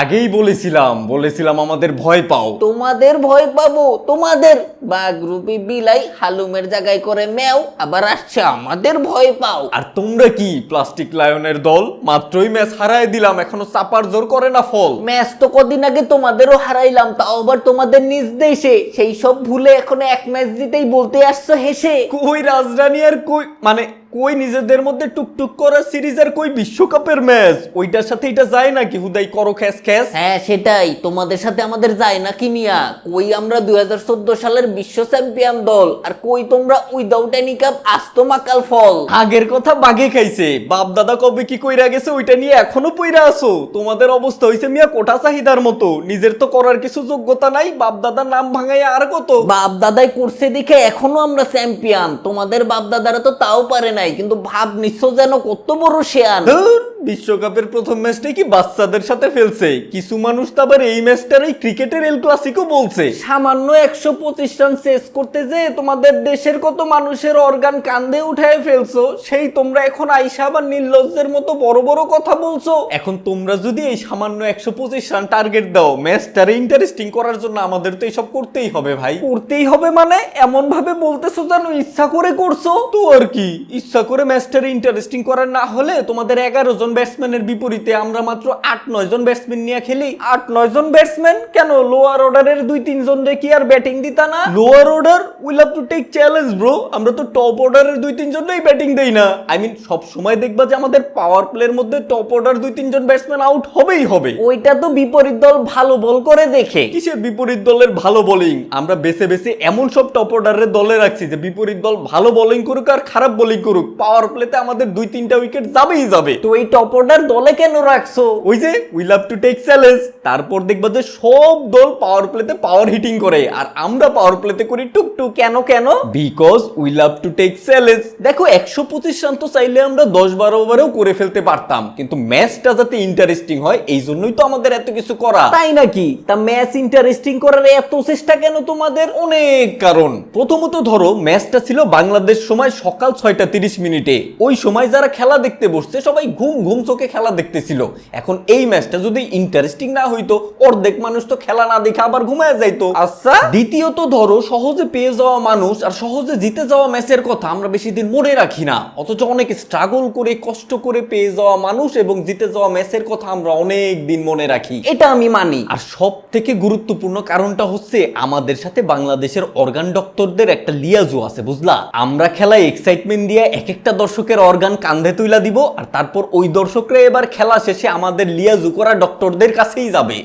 আগেই বলেছিলাম বলেছিলাম আমাদের ভয় পাও। তোমাদের ভয় পাবো তোমাদের। বাঘরূপী বিলাই হালুমের জায়গায় করে ম্যাও আবার আসছে আমাদের ভয় পাও। আর তোমরা কি প্লাস্টিক লায়নের দল? মাত্রই ম্যাচ হারায় দিলাম এখনও চাপার জোর করে না ফল। ম্যাচ তো কদিন আগে তোমাদেরও হারাইলাম তাও আবার তোমাদের নিজ দেশে। সেই সব ভুলে এখন এক ম্যাচ দিতেই বলতে আসছো হেসে। কই রাজধানী আর কই মানে কই নিজেদের মধ্যে টুকটুক করা সিরিজ আর কই বিশ্বকাপের ম্যাচ? ওইটার সাথে এটা যায় নাকি? হুদাই করো খ্যাস খ্যাস। হ্যাঁ সেটাই। তোমাদের সাথে আমাদের যায় না কি মিয়া? কই আমরা দু হাজার চোদ্দ সালের বিশ্ব চ্যাম্পিয়ন দল? আর কই তোমরা উইদাউট এনি কাপ আস্ত মাকাল ফল? আগের কথা বাগে খাইছে। বাপ দাদা কবে কি কইরা গেছে ওইটা নিয়ে এখনও পইরা আছো। তোমাদের অবস্থা হইছে মিয়া কোটা চাহিদার মতো। নিজের তো করার কিছু যোগ্যতা নাই বাপ দাদার নাম ভাঙাই আর কত? বাপ দাদাই করছে দেখে এখনও আমরা চ্যাম্পিয়ন। তোমাদের বাপ দাদারা তো তাও পারে নাই। কিন্তু ভাব নিশ্চয় যেন কত বড় শেয়ান ধুর, বিশ্বকাপের প্রথম ম্যাচটাই কি বাচ্চাদের সাথে ফেলছে? কিছু মানুষ তো আবার এই ম্যাচটারই ক্রিকেটের এল ক্লাসিকো বলছে। সামান্য একশো পঁচিশ রান শেষ করতে যে তোমাদের দেশের কত মানুষের অর্গান কান্দে উঠায় ফেলছো সেই তোমরা এখন আইসা আবার নির্লজ্জের মতো বড় বড় কথা বলছো। এখন তোমরা যদি এই সামান্য একশো পঁচিশ রান টার্গেট দাও ম্যাচটারে ইন্টারেস্টিং করার জন্য আমাদের তো এইসব করতেই হবে ভাই। করতেই হবে মানে? এমন ভাবে বলতেছো যেন ইচ্ছা করে করছ? তো আর কি ইচ্ছা করে ম্যাচটারে ইন্টারেস্টিং করার না হলে তোমাদের এগারো জন ব্যাটসম্যানের বিপরীতে আমরা মাত্র আট নয় জন ব্যাটসম্যান নিয়ে খেলি। আট নয় জন ব্যাটসম্যান? কেন? লোয়ার অর্ডারের দুই তিনজন রে কি আর ব্যাটিং দিতা না? Lower order will have to take challenge bro আমরা তো টপ অর্ডারের দুই তিনজনই ব্যাটিং দেই না। আই মিন সব সময় দেখবা যে আমাদের পাওয়ার প্লের মধ্যে টপ অর্ডার দুই তিনজন ব্যাটসম্যান আউট হবেই হবে। ওইটা তো বিপরীত দল ভালো বল করে দেখে। কিসের বিপরীত দলের ভালো বোলিং আমরা বেছে বেছে এমন সব টপ অর্ডারের দলে রাখছি যে বিপরীত দল ভালো বোলিং করুক আর খারাপ বোলিং করুক। পাওয়ার প্লেতে আমাদের দুই তিনটা উইকেট যাবেই যাবে। তো এই টপ দলে কেন রাখছো? ওই যে will have to take challenge তারপর দেখবা যে সব দল পাওয়ার প্লেতে পাওয়ার হিটিং করে আর আমরা পাওয়ার প্লেতে করি টুকটুক। কেন কেন? Because we love to take challenge দেখো একশো পঁচিশ রান তো চাইলে আমরা দশ বারো ওভারেও করে ফেলতে পারতাম কিন্তু ম্যাচটা যাতে ইন্টারেস্টিং হয় এই জন্যই তো আমাদের এত কিছু করা। তাই নাকি? তা ম্যাচ ইন্টারেস্টিং করার এত চেষ্টা কেন তোমাদের? অনেক কারণ। প্রথমত ধরো ম্যাচটা ছিল বাংলাদেশ সময় সকাল ছয়টা তিরিশ মিনিটে। ওই সময় যারা খেলা দেখতে বসছে সবাই ঘুম ঘুম চোখে খেলা দেখতেছিল। এখন এই ম্যাচটা যদি ইন্টারেস্টিং না হইতো অর্ধেক মানুষ তো খেলা না দেখে আবার ঘুমায় যাইতো। আচ্ছা। দ্বিতীয়ত ধরো সহজে পেয়ে যাওয়া মানুষ আর সহজে জিতে যাওয়া ম্যাচের কথা আমরা বেশি দিন মনে রাখি না। অথচ অনেক স্ট্রাগল করে কষ্ট করে পেয়ে যাওয়া মানুষ এবং জিতে যাওয়া ম্যাচের কথা আমরা অনেক দিন মনে রাখি। এটা আমি মানি। আর সব থেকে গুরুত্বপূর্ণ কারণটা হচ্ছে আমাদের সাথে বাংলাদেশের অর্গান ডক্টরদের একটা লিয়াজু আছে বুঝলা? আমরা খেলায় এক্সাইটমেন্ট দিয়ে এক একটা দর্শকের অর্গান কান্ধে তুইলা দিব আর তারপর ওই দর্শকরা এবার খেলা শেষে আমাদের লিয়া জুকোরা ডক্টরদের কাছেই যাবে।